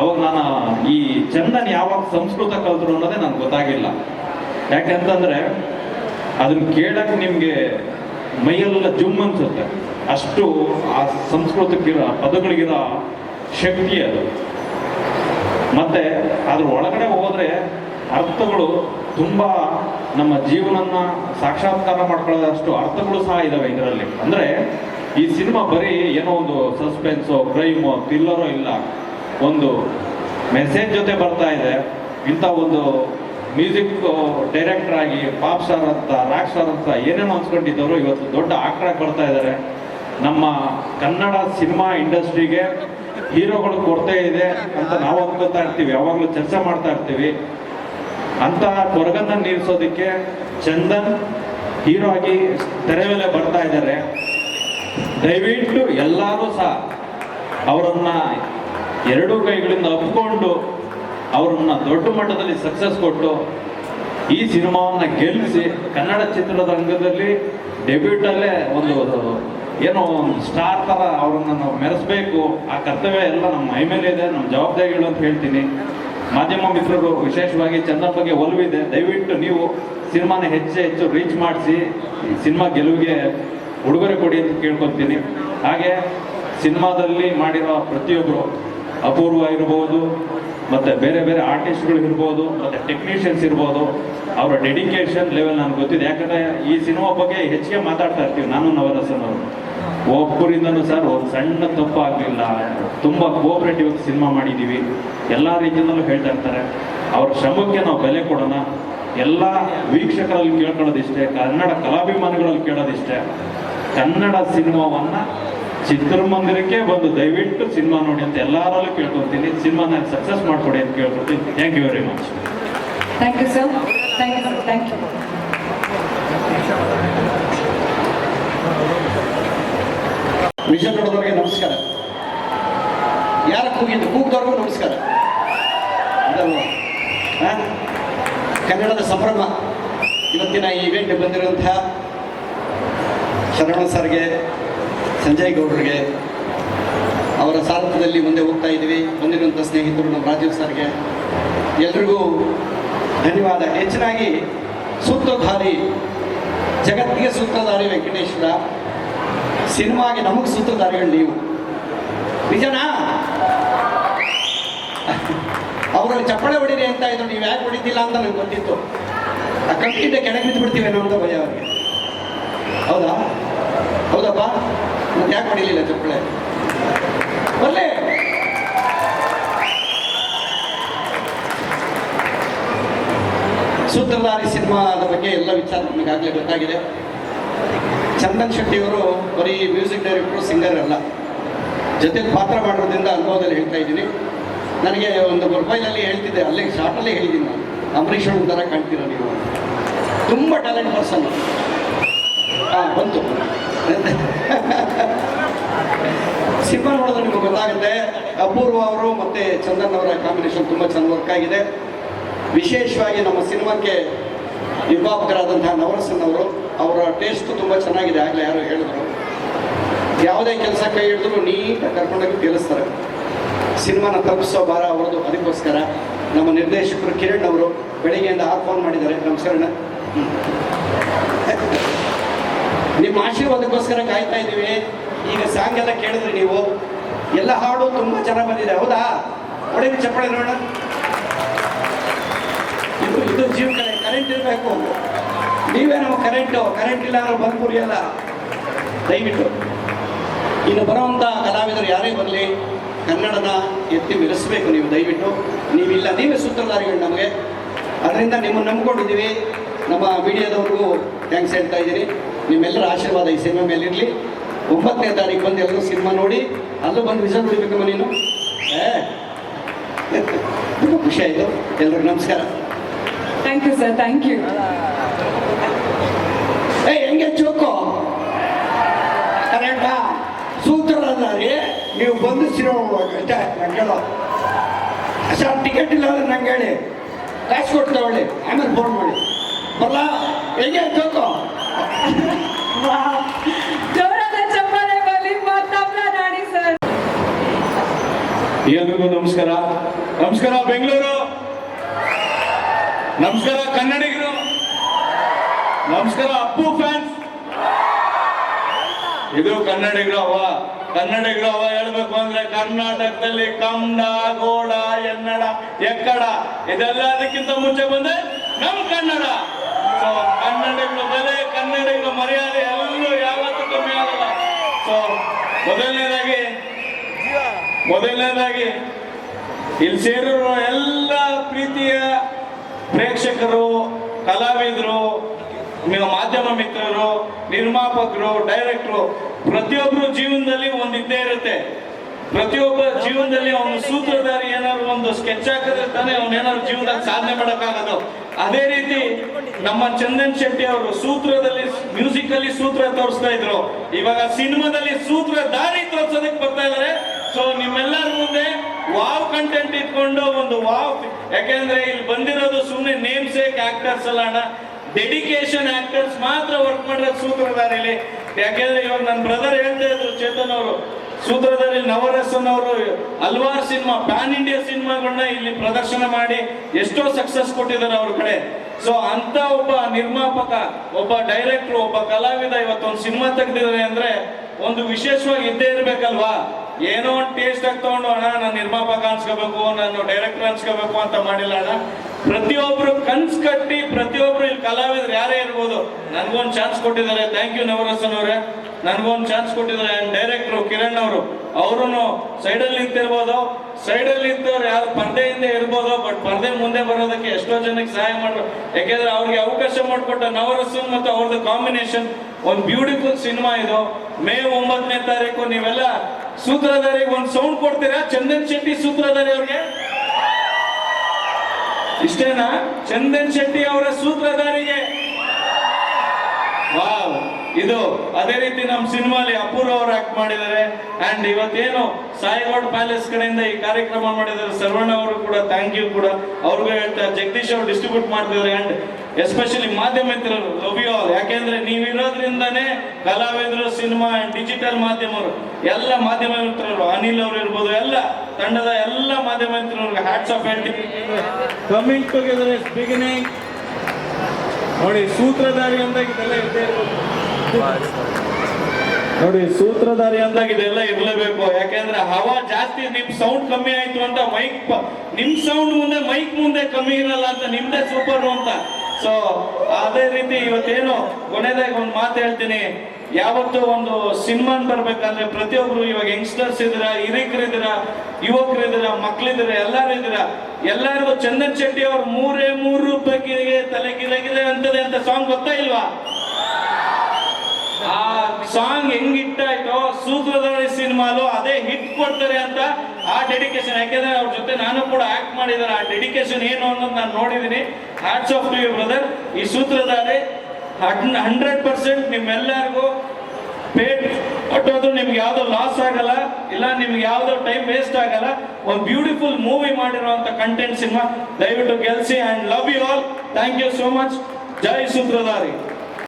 ಅವಾಗ ನಾನು ಈ ಚಂದನ್ ಯಾವಾಗ ಸಂಸ್ಕೃತ ಕಲ್ತರು ಅನ್ನೋದೇ ನನಗೆ ಗೊತ್ತಾಗಿಲ್ಲ. ಯಾಕೆಂತಂದ್ರೆ ಅದನ್ನು ಕೇಳಕ್ಕೆ ನಿಮಗೆ ಮೈಯೆಲ್ಲ ಜುಮ್ ಅನ್ಸುತ್ತೆ. ಅಷ್ಟು ಆ ಸಂಸ್ಕೃತಕ್ಕಿರೋ ಪದಗಳಿಗಿರೋ ಶಕ್ತಿ ಅದು. ಮತ್ತೆ ಅದ್ರ ಒಳಗಡೆ ಹೋದ್ರೆ ಅರ್ಥಗಳು ತುಂಬ ನಮ್ಮ ಜೀವನನ್ನ ಸಾಕ್ಷಾತ್ಕಾರ ಮಾಡ್ಕೊಳ್ಳೋದಷ್ಟು ಅರ್ಥಗಳು ಸಹ ಇದಾವೆ ಇದರಲ್ಲಿ. ಅಂದ್ರೆ ಈ ಸಿನಿಮಾ ಬರೀ ಏನೋ ಒಂದು ಸಸ್ಪೆನ್ಸೋ ಕ್ರೈಮೋ ಥ್ರಿಲ್ಲರೋ ಇಲ್ಲ. ಒಂದು ಮೆಸೇಜ್ ಜೊತೆ ಬರ್ತಾ ಇದೆ. ಇಂಥ ಒಂದು ಮ್ಯೂಸಿಕ್ ಡೈರೆಕ್ಟರ್ ಆಗಿ ಪಾಪ್ ಸ್ಟಾರ್ ಅಂತ ರಾಕ್ ಸ್ಟಾರ್ ಅಂತ ಏನೇನೋ ಅನ್ಸ್ಕೊಂಡಿದ್ದವರು ಇವತ್ತು ದೊಡ್ಡ ಆಕ್ಟರ್ ಆಗಿ ಬರ್ತಾ ಇದ್ದಾರೆ ನಮ್ಮ ಕನ್ನಡ ಸಿನಿಮಾ ಇಂಡಸ್ಟ್ರಿಗೆ ಹೀರೋಗಳು ಕೊರತೆ ಇದೆ ಅಂತ ನಾವು ಅನ್ಕೋತಾ ಇರ್ತೀವಿ. ಯಾವಾಗಲೂ ಚರ್ಚೆ ಮಾಡ್ತಾ ಇರ್ತೀವಿ. ಅಂತ ಕೊರಗನ್ನ ನೀರಿಸೋದಕ್ಕೆ ಚಂದನ್ ಹೀರೋ ಆಗಿ ತೆರೆ ಮೇಲೆ ಬರ್ತಾ ಇದ್ದಾರೆ. ದಯವಿಟ್ಟು ಎಲ್ಲರೂ ಸಹ ಅವರನ್ನ ಎರಡೂ ಕೈಗಳಿಂದ ಒಪ್ಕೊಂಡು ಅವರನ್ನ ದೊಡ್ಡ ಮಟ್ಟದಲ್ಲಿ ಸಕ್ಸಸ್ ಕೊಟ್ಟು ಈ ಸಿನಿಮಾವನ್ನ ಗೆಲ್ಲಿಸಿ ಕನ್ನಡ ಚಿತ್ರರಂಗದಲ್ಲಿ ಡೆಬ್ಯೂಟ್ ಅಲ್ಲೇ ಒಂದು ಏನೋ ಒಂದು ಸ್ಟಾರ್ ಥರ ಅವ್ರನ್ನ ನಾವು ಮೆರೆಸ್ಬೇಕು. ಆ ಕರ್ತವ್ಯ ಎಲ್ಲ ನಮ್ಮ ಮೈ ಮೇಲೆ ಇದೆ ನಮ್ಮ ಜವಾಬ್ದಾರಿಗಳು ಅಂತ ಹೇಳ್ತೀನಿ. ಮಾಧ್ಯಮ ಮಿತ್ರರು, ವಿಶೇಷವಾಗಿ ಚಂದನ್ ಬಗ್ಗೆ ಒಲವಿದೆ ದಯವಿಟ್ಟು ನೀವು ಸಿನಿಮಾನ ಹೆಚ್ಚು ಹೆಚ್ಚು ರೀಚ್ ಮಾಡಿಸಿ ಸಿನಿಮಾ ಗೆಲುವಿಗೆ ಉಡುಗೊರೆ ಕೊಡಿ ಅಂತ ಕೇಳ್ಕೊತೀನಿ ಹಾಗೆ ಸಿನಿಮಾದಲ್ಲಿ ಮಾಡಿರೋ ಪ್ರತಿಯೊಬ್ಬರು ಅಪೂರ್ವ ಇರ್ಬೋದು ಮತ್ತೆ ಬೇರೆ ಬೇರೆ ಆರ್ಟಿಸ್ಟ್ಗಳು ಇರ್ಬೋದು ಮತ್ತೆ ಟೆಕ್ನಿಷಿಯನ್ಸ್ ಇರ್ಬೋದು ಅವರ ಡೆಡಿಕೇಶನ್ ಲೆವೆಲ್ ನನಗೆ ಗೊತ್ತಿದೆ. ಯಾಕಂದ್ರೆ ಈ ಸಿನಿಮಾ ಬಗ್ಗೆ ಹೆಚ್ಚಿಗೆ ಮಾತಾಡ್ತಾ ಇರ್ತೀವಿ ನಾನು ನವರಸನ್ ಅವರು ಒಬ್ಬರಿಂದನೂ ಸರ್ ಒಂದು ಸಣ್ಣ ತಪ್ಪು ಆಗಲಿಲ್ಲ ತುಂಬ ಕೋಆಪರೇಟಿವ್ ಆಗಿ ಸಿನಿಮಾ ಮಾಡಿದ್ದೀವಿ ಎಲ್ಲ ರೀತಿಯಿಂದಲೂ ಹೇಳ್ತಾ ಇರ್ತಾರೆ. ಅವ್ರ ಶ್ರಮಕ್ಕೆ ನಾವು ಬೆಲೆ ಕೊಡೋಣ. ಎಲ್ಲ ವೀಕ್ಷಕರಲ್ಲಿ ಕೇಳ್ಕೊಳ್ಳೋದಿಷ್ಟೇ. ಕನ್ನಡ ಕಲಾಭಿಮಾನಿಗಳಲ್ಲಿ ಕೇಳೋದಿಷ್ಟೇ. ಕನ್ನಡ ಸಿನಿಮಾವನ್ನ ಚಿತ್ರಮಂದಿರಕ್ಕೆ ಬಂದು ದಯವಿಟ್ಟು ಸಿನಿಮಾ ನೋಡಿ ಅಂತ ಎಲ್ಲರಲ್ಲೂ ಕೇಳ್ಕೊತೀನಿ ಸಿನಿಮಾನ ಸಕ್ಸಸ್ ಮಾಡ್ಕೊಡಿ ಅಂತ ಕೇಳ್ಕೊತೀನಿ thank you very much thank you sir thank you sir thank you ವಿಷಯ ನೋಡೋದವ್ರಿಗೆ ನಮಸ್ಕಾರ. ಯಾರ ಕೂಗಿದ್ದು? ಕೂಗ್ದವ್ರಿಗೂ ನಮಸ್ಕಾರ. ಅದಲ್ವಾ ಕನ್ನಡದ ಸಂಭ್ರಮ ಇವತ್ತಿನ ಈ ಇವೆಂಟ್ ಬಂದಿರುವಂತಹ ಶರಣ ಸರ್ಗೆ ಸಂಜಯ್ ಗೌಡ್ರಿಗೆ ಅವರ ಸಾರಥ್ಯದಲ್ಲಿ ಮುಂದೆ ಹೋಗ್ತಾ ಇದ್ದೀವಿ. ಹೊಂದಿರುವಂಥ ಸ್ನೇಹಿತರು ನಮ್ಮ ರಾಜೀವ್ ಸರ್ಗೆ. ಎಲ್ರಿಗೂ ಧನ್ಯವಾದ. ಹೆಚ್ಚಿನಾಗಿ ಸೂತ್ರಧಾರಿ ಜಗತ್ತಿಗೆ ಸೂತ್ರಧಾರಿ ವೆಂಕಟೇಶ್ವರ. ಸಿನಿಮಾಗೆ ನಮಗೆ ಸೂತ್ರಧಾರಿಗಳು ನೀವು. ನಿಜನಾ? ಅವರಲ್ಲಿ ಚಪ್ಪಳೆ ಹೊಡೀರಿ ಅಂತ ಇದ್ರು, ನೀವು ಯಾಕೆ ಹೊಡಿತಿಲ್ಲ ಅಂತ ನನಗೆ ಗೊತ್ತಿತ್ತು. ಆ ಕಂಪ್ಲೀಟ್ ಕೆಳಗೆ ಬಿದ್ದು ಬಿಡ್ತೀವೇನೋ ಅಂತ ಭಯ ಅವರಿಗೆ. ಹೌದಾ? ಹೌದಪ್ಪ? ಮತ್ತೆ ಯಾಕೆ ಹೊಡಿಲಿಲ್ಲ ಚಪ್ಪಳೆ? ಒಳ್ಳೆ ಸೂತ್ರಧಾರಿ ಸಿನಿಮಾದ ಬಗ್ಗೆ ಎಲ್ಲ ವಿಚಾರ ನಮಗಾಗಲೇ ಗೊತ್ತಾಗಿದೆ. ಚಂದನ್ ಶೆಟ್ಟಿ ಅವರು ಬರೀ ಮ್ಯೂಸಿಕ್ ಡೈರೆಕ್ಟರ್, ಸಿಂಗರ್ ಅಲ್ಲ. ಜೊತೆಗೆ ಪಾತ್ರ ಮಾಡೋದ್ರಿಂದ ಅನುಭವದಲ್ಲಿ ಹೇಳ್ತಾ ಇದ್ದೀನಿ. ನನಗೆ ಒಂದು ಮೊಬೈಲಲ್ಲಿ ಹೇಳ್ತಿದ್ದೆ, ಅಲ್ಲೇ ಶಾರ್ಟಲ್ಲಿ ಹೇಳಿದ್ದೀನಿ ನಾನು. ಅಂಬರೀಷ್ ಅವ್ರ ಥರ ಕಾಣ್ತೀರ ನೀವು ತುಂಬ ಟ್ಯಾಲೆಂಟ್ ಪರ್ಸನ್. ಹಾಂ ಬಂತು. ಸಿನಿಮಾ ನೋಡಿದ್ರೆ ನಿಮಗೆ ಗೊತ್ತಾಗುತ್ತೆ ಅಪೂರ್ವ ಅವರು ಮತ್ತು ಚಂದನ್ ಅವರ ಕಾಂಬಿನೇಷನ್ ತುಂಬ ಚೆನ್ನಾಗಿ ವರ್ಕ್ ಆಗಿದೆ. ವಿಶೇಷವಾಗಿ ನಮ್ಮ ಸಿನಿಮಾಕ್ಕೆ ನಿರ್ಮಾಪಕರಾದಂತಹ ನವರಸನ್ ಅವರು, ಅವರ ಟೇಸ್ಟ್ ತುಂಬ ಚೆನ್ನಾಗಿದೆ, ಆಗಲೇ ಯಾರು ಹೇಳಿದ್ರು. ಯಾವುದೇ ಕೆಲಸ ಕೈ ಹಿಡಿದ್ರು ನೀಟಾಗಿ ಕರ್ಕೊಂಡೋಗಿ ಕೇಳಿಸ್ತಾರೆ ಸಿನಿಮಾನ ತಪ್ಪಿಸೋ ಭಾರ ಅವ್ರದ್ದು ಅದಕ್ಕೋಸ್ಕರ ನಮ್ಮ ನಿರ್ದೇಶಕರು ಕಿರಣ್ ಅವರು ಬೆಳಿಗ್ಗೆಯಿಂದ ಆರು ಫೋನ್ ಮಾಡಿದ್ದಾರೆ. ನಮಸ್ಕಾರ. ನಿಮ್ಮ ಆಶೀರ್ವಾದಕ್ಕೋಸ್ಕರ ಕಾಯ್ತಾ ಇದ್ದೀವಿ. ಈಗ ಸಾಂಗ್ ಎಲ್ಲ ಕೇಳಿದ್ರಿ ನೀವು. ಎಲ್ಲ ಹಾಡು ತುಂಬ ಚೆನ್ನಾಗಿ ಬಂದಿದೆ. ಹೌದಾ? ಒಡೆಯ ಚಪ್ಪಳೆ ನೋಡೋಣ. ಇದು ಇದು ಜೀವ ಕರೆ ಕರೆಂಟ್ ಇರಬೇಕು. ನೀವೇ ನಾವು ಕರೆಂಟು. ಕರೆಂಟ್ ಇಲ್ಲ ಅಂದ್ರೆ ಬಂದು ಅಲ್ಲ ದಯವಿಟ್ಟು. ಇನ್ನು ಬರುವಂಥ ಕಲಾವಿದರು ಯಾರೇ ಬರಲಿ, ಕನ್ನಡನ ಎತ್ತಿ ಮೆರೆಸಬೇಕು ನೀವು, ದಯವಿಟ್ಟು. ನೀವಿಲ್ಲ, ನೀವೇ ಸೂತ್ರಧಾರಿಗಳು ನಮಗೆ. ಅದರಿಂದ ನಿಮ್ಮನ್ನು ನಂಬ್ಕೊಂಡಿದ್ದೀವಿ. ನಮ್ಮ ಮೀಡಿಯಾದವ್ರಿಗೂ ಥ್ಯಾಂಕ್ಸ್ ಹೇಳ್ತಾ ಇದ್ದೀನಿ. ನಿಮ್ಮೆಲ್ಲರ ಆಶೀರ್ವಾದ ಈ ಸಿನಿಮಾ ಮೇಲೆ ಇರಲಿ. ಒಂಬತ್ತನೇ ತಾರೀಕು ಬಂದು ಎಲ್ಲರೂ ಸಿನಿಮಾ ನೋಡಿ ಅಲ್ಲೂ ಬಂದು ವಿಷಯ ಹೊಡಿಬೇಕಮ್ಮ ನೀನು. ಏ ತುಂಬ ಖುಷಿ ಆಯಿತು. ಎಲ್ರಿಗೂ ನಮಸ್ಕಾರ. Thank you sir thank you ಏ ಹೆಂಗೆ ಚೋಕು ಕರೆಕ್ಟಾ ಸೂತ್ರಧಾರಿ ನೀವು ಬಂದು ಅಷ್ಟೇ ನಂಗೆ ಹೇಳೋ ಸರ್ ಟಿಕೆಟ್ ಇಲ್ಲ ಅಂದ್ರೆ ನಂಗೆ ಹೇಳಿ. ಕಾಸು ಕೊಟ್ಟು ತಗೊಳ್ಳಿ. ಆಮೇಲೆ ಫೋನ್ ಮಾಡಿ. ಬರಲ್ಲ ಹೆಂಗೆ ಚೋಕು ಎಲ್ರಿಗೂ ನಮಸ್ಕಾರ. ನಮಸ್ಕಾರ ಬೆಂಗಳೂರು. ನಮಸ್ಕಾರ ಕನ್ನಡಿಗರು. ನಮಸ್ಕಾರ ಅಪ್ಪು ಫ್ಯಾನ್ಸ್ ಇದು ಕನ್ನಡಿಗರು ಅವ. ಕನ್ನಡಿಗರು ಅವ ಹೇಳ್ಬೇಕು ಅಂದ್ರೆ ಕರ್ನಾಟಕದಲ್ಲಿ ಕನ್ನಡ ಗೋಡ, ಎನ್ನಡ, ಎಕ್ಕಡ. ಇದೆಲ್ಲದಕ್ಕಿಂತ ಮುಂಚೆ ಬಂದೆ ನಮ್ ಕನ್ನಡ. ಕನ್ನಡಿಗರ ಬೆಲೆ ಕನ್ನಡಿಗರ ಮರ್ಯಾದೆ ಎಲ್ಲರೂ ಯಾವತ್ತೂ ಕಮ್ಮಿ ಆಗಲ್ಲ. ಸೊ ಮೊದಲನೇದಾಗಿ ಮೊದಲನೇದಾಗಿ ಇಲ್ಲಿ ಸೇರಿರೋ ಎಲ್ಲ ಪ್ರೀತಿಯ ಪ್ರೇಕ್ಷಕರು, ಕಲಾವಿದರು ನೀವು ಮಾಧ್ಯಮ ಮಿತ್ರರು, ನಿರ್ಮಾಪಕರು, ಡೈರೆಕ್ಟ್ರು ಪ್ರತಿಯೊಬ್ಬರು ಜೀವನದಲ್ಲಿ ಒಂದು ಇದ್ದೇ ಇರುತ್ತೆ. ಪ್ರತಿಯೊಬ್ಬ ಜೀವನದಲ್ಲಿ ಅವನು ಸೂತ್ರಧಾರಿ ಏನಾದ್ರು ಒಂದು ಸ್ಕೆಚ್ ಹಾಕಿದ್ರೆ ತಾನೇ ಅವನೇನಾದ್ರು ಜೀವನದಲ್ಲಿ ಸಾಧನೆ ಮಾಡೋಕ್ಕಾಗೋದು. ಅದೇ ರೀತಿ ನಮ್ಮ ಚಂದನ್ ಶೆಟ್ಟಿ ಅವರು ಸೂತ್ರದಲ್ಲಿ ಮ್ಯೂಸಿಕ್ ಅಲ್ಲಿ ಸೂತ್ರ ತೋರಿಸ್ತಾ ಇದ್ರು. ಇವಾಗ ಸಿನಿಮಾದಲ್ಲಿ ಸೂತ್ರ ದಾರಿ ತೋರ್ಸೋದಕ್ಕೆ ಬರ್ತಾ ಇದಾರೆ. ಸೊ ನಿಮ್ಮೆಲ್ಲರ ಮುಂದೆ ವಾವ್ ಕಂಟೆಂಟ್ ಇಟ್ಕೊಂಡು ಒಂದು ವಾವ್ ಯಾಕೆಂದ್ರೆ ಇಲ್ಲಿ ಬಂದಿರೋದು ಸುಮ್ಮನೆ ನೇಮ್ ಸೇಕ್ ಆಕ್ಟರ್ಸ್ ಅಲ್ಲ ಅಣ್ಣ. ಡೆಡಿಕೇಶನ್ ಆಕ್ಟರ್ಸ್ ಮಾತ್ರ ವರ್ಕ್ ಮಾಡಿರೋದು ಸೂತ್ರಧಾರಿಲಿ ಯಾಕೆಂದ್ರೆ ಇವಾಗ ನನ್ನ ಬ್ರದರ್ ಹೇಳ್ತಾ ಇದ್ರು, ಚೇತನ್ ಅವರು. ಸೂತ್ರದಲ್ಲಿ ನವರಸನ್ ಅವರು ಹಲವಾರು ಸಿನಿಮಾ ಪ್ಯಾನ್ ಇಂಡಿಯಾ ಸಿನಿಮಾಗಳನ್ನ ಇಲ್ಲಿ ಪ್ರದರ್ಶನ ಮಾಡಿ ಎಷ್ಟೋ ಸಕ್ಸಸ್ ಕೊಟ್ಟಿದ್ದಾರೆ ಅವ್ರ ಕಡೆ. ಸೊ ಅಂತ ಒಬ್ಬ ನಿರ್ಮಾಪಕ, ಒಬ್ಬ ಡೈರೆಕ್ಟರ್ ಒಬ್ಬ ಕಲಾವಿದ ಇವತ್ತೊಂದು ಸಿನಿಮಾ ತೆಗೆದಿದ್ದಾರೆ ಅಂದ್ರೆ ಒಂದು ವಿಶೇಷವಾಗಿ ಇದ್ದೇ ಇರ್ಬೇಕಲ್ವಾ? ಏನೋ ಒಂದು ಟೇಸ್ಟ್ ಆಗಿ ತಗೊಂಡು, ಅಣ್ಣ, ನಾನು ನಿರ್ಮಾಪಕ ಅನ್ಸ್ಕೋಬೇಕು, ನಾನು ಡೈರೆಕ್ಟರ್ ಅನ್ಸ್ಕೋಬೇಕು ಅಂತ ಮಾಡಿಲ್ಲ ಅಣ್ಣ. ಪ್ರತಿಯೊಬ್ರು ಕನ್ಸ್ ಕಟ್ಟಿ ಪ್ರತಿಯೊಬ್ರು ಇಲ್ಲಿ ಕಲಾವಿದ್ರು ಯಾರೇ ಇರ್ಬೋದು, ನನ್ಗೊಂದು ಚಾನ್ಸ್ ಕೊಟ್ಟಿದ್ದಾರೆ. ಥ್ಯಾಂಕ್ ಯು ನವರಸನ್ ಅವರೇ. ನನ್ಗೊಂದು ಚಾನ್ಸ್ ಕೊಟ್ಟಿದ್ದಾರೆ. ಡೈರೆಕ್ಟ್ರು ಕಿರಣ್ ಅವರು. ಅವರು ಸೈಡಲ್ಲಿ ನಿಂತಿರ್ಬೋದು ಸೈಡಲ್ಲಿ ನಿಂತವ್ರು ಯಾರು ಪರ್ದೆಯಿಂದ ಇರ್ಬೋದು ಬಟ್ ಪರ್ದೆ ಮುಂದೆ ಬರೋದಕ್ಕೆ ಎಷ್ಟೋ ಜನಕ್ಕೆ ಸಹಾಯ ಮಾಡ್ರು. ಯಾಕೆಂದ್ರೆ ಅವ್ರಿಗೆ ಅವಕಾಶ ಮಾಡಿಕೊಟ್ಟ ನವರಸನ್ ಮತ್ತು ಅವ್ರದ್ದು ಕಾಂಬಿನೇಷನ್ ಒಂದು ಬ್ಯೂಟಿಫುಲ್ ಸಿನಿಮಾ ಇದು. ಮೇ ಒಂಬತ್ತನೇ ತಾರೀಕು ನೀವೆಲ್ಲ ಸೂತ್ರಧಾರಿಗೆ ಒಂದು ಸೌಂಡ್ ಕೊಡ್ತೀರಾ? ಚಂದನ್ ಶೆಟ್ಟಿ ಸೂತ್ರಧಾರಿ ಅವ್ರಿಗೆ? ಇಷ್ಟೇನಾ? ಚಂದನ್ ಶೆಟ್ಟಿ ಅವರ ಸೂತ್ರಧಾರಿಗೆ. ವಾವ್. ಇದು ಅದೇ ರೀತಿ ನಮ್ಮ ಸಿನಿಮಾಲಿ ಅಪೂರ್ವ ಅವರು ಆಕ್ಟ್ ಮಾಡಿದ್ದಾರೆ. ಅಂಡ್ ಇವತ್ತೇನು ಸಾಯಿಗೌಡ್ ಪ್ಯಾಲೇಸ್ ಕಡೆಯಿಂದ ಈ ಕಾರ್ಯಕ್ರಮ ಮಾಡಿದ್ದಾರೆ. ಸರ್ವಣ್ಣ ಅವರು ಕೂಡ ಥ್ಯಾಂಕ್ ಯು ಕೂಡ. ಅವ್ರಿಗೂ ಹೇಳ್ತಾರೆ ಜಗದೀಶ್ ಅವರು ಡಿಸ್ಟ್ರಿಬ್ಯೂಟ್ ಮಾಡ್ತಿದ್ದಾರೆ. ಅಂಡ್ ಎಸ್ಪೆಷಲಿ ಮಾಧ್ಯಮ ಮಿತ್ರರು ಲವ್ ಯು ಆಲ್ ಯಾಕೆಂದ್ರೆ ನೀವಿರೋದ್ರಿಂದನೇ ಕಲಾವಿದರು, ಸಿನಿಮಾ ಡಿಜಿಟಲ್ ಮಾಧ್ಯಮರು. ಎಲ್ಲ ಮಾಧ್ಯಮ ಮಿತ್ರರು, ಅನಿಲ್ ಅವರು ಇರ್ಬೋದು, ಎಲ್ಲ ತಂಡದ ಎಲ್ಲ ಮಾಧ್ಯಮ ಮಿತ್ರರಿಗೆ ಹ್ಯಾಟ್ಸ್ ಆಫ್ ಹೇಳ್ತೀನಿ. ಕಮಿಂಗ್ ಟುಗೆದರ್ ಬಿಗಿನಿಂಗ್ ನೋಡಿ ಸೂತ್ರಧಾರಿ ಅಂದಾಗ ಇದೆಲ್ಲ ಇದ್ದೇ ಇರ್ಬೇಕು. ನೋಡಿ, ಸೂತ್ರಧಾರಿ ಅಂದಾಗ ಇದೆಲ್ಲ ಇರ್ಲೇಬೇಕು. ಯಾಕೆಂದ್ರೆ ಹವಾ ಜಾಸ್ತಿ, ನಿಮ್ ಸೌಂಡ್ ಕಮ್ಮಿ ಆಯ್ತು ಅಂತ ಮೈಕ್ ನಿಮ್ ಸೌಂಡ್ ಮುಂದೆ ಮೈಕ್ ಮುಂದೆ ಕಮ್ಮಿ ಇರಲ್ಲ ಅಂತ ನಿಮ್ದೇ ಸೂಪರ್ ಅಂತ. ಸೊ ಅದೇ ರೀತಿ ಇವತ್ತೇನು ಕೊನೆದಾಗ ಒಂದು ಮಾತು ಹೇಳ್ತೀನಿ. ಯಾವತ್ತೂ ಒಂದು ಸಿನಿಮಾನ್ ಬರ್ಬೇಕಂದ್ರೆ ಪ್ರತಿಯೊಬ್ರು ಇವಾಗ ಯಂಗ್ಸ್ಟರ್ಸ್ ಇದ್ರ ಹಿರಿಕರಿದ್ದೀರ ಯುವಕರಿದ್ರ ಮಕ್ಳಿದ್ರ ಎಲ್ಲಾರು ಇದ್ರ ಎಲ್ಲರಿಗೂ ಚಂದನ್ ಶೆಟ್ಟಿ ಅವ್ರ ಮೂರೇ ಮೂರು ರೂಪಾಯಿಗೆ ತಲೆ ಗಿರಗಿದೆ ಅಂತದೆ ಅಂತ ಸಾಂಗ್ ಗೊತ್ತಾ ಇಲ್ವಾ? ಆ ಸಾಂಗ್ ಹೆಂಗ್ ಹಿಟ್ ಆಯ್ತೋ ಸೂತ್ರಧಾರಿ ಸಿನಿಮಾಲು ಅದೇ ಹಿಟ್ ಕೊಡ್ತಾರೆ ಅಂತ ಆ ಡೆಡಿಕೇಶನ್ ಯಾಕೆಂದ್ರೆ ಅವ್ರ ಜೊತೆ ನಾನು ಕೂಡ ಆಕ್ಟ್ ಮಾಡಿದ್ದಾರೆ. ಆ ಡೆಡಿಕೇಶನ್ ಏನು ಅನ್ನೋದು ನಾನು ನೋಡಿದ್ದೀನಿ. Hats off to you brother ಈ ಸೂತ್ರಧಾರಿ ಹಂಡ್ರೆಡ್ ಪರ್ಸೆಂಟ್ ನಿಮ್ಮೆಲ್ಲರಿಗೂ ಪೇಟ್ ಕೊಟ್ಟೋದ್ರು ನಿಮ್ಗೆ ಯಾವ್ದೋ ಲಾಸ್ ಆಗಲ್ಲ, ಇಲ್ಲ ನಿಮ್ಗೆ ಯಾವ್ದೋ ಟೈಮ್ ವೇಸ್ಟ್ ಆಗಲ್ಲ, ಒಂದು ಬ್ಯೂಟಿಫುಲ್ ಮೂವಿ ಮಾಡಿರುವಂತ ಕಂಟೆಂಟ್ ಸಿನಿಮಾ ದಯವಿಟ್ಟು ಗೆಲ್ಸಿ and love you all thank you so much Jai ಸೂತ್ರಧಾರಿ.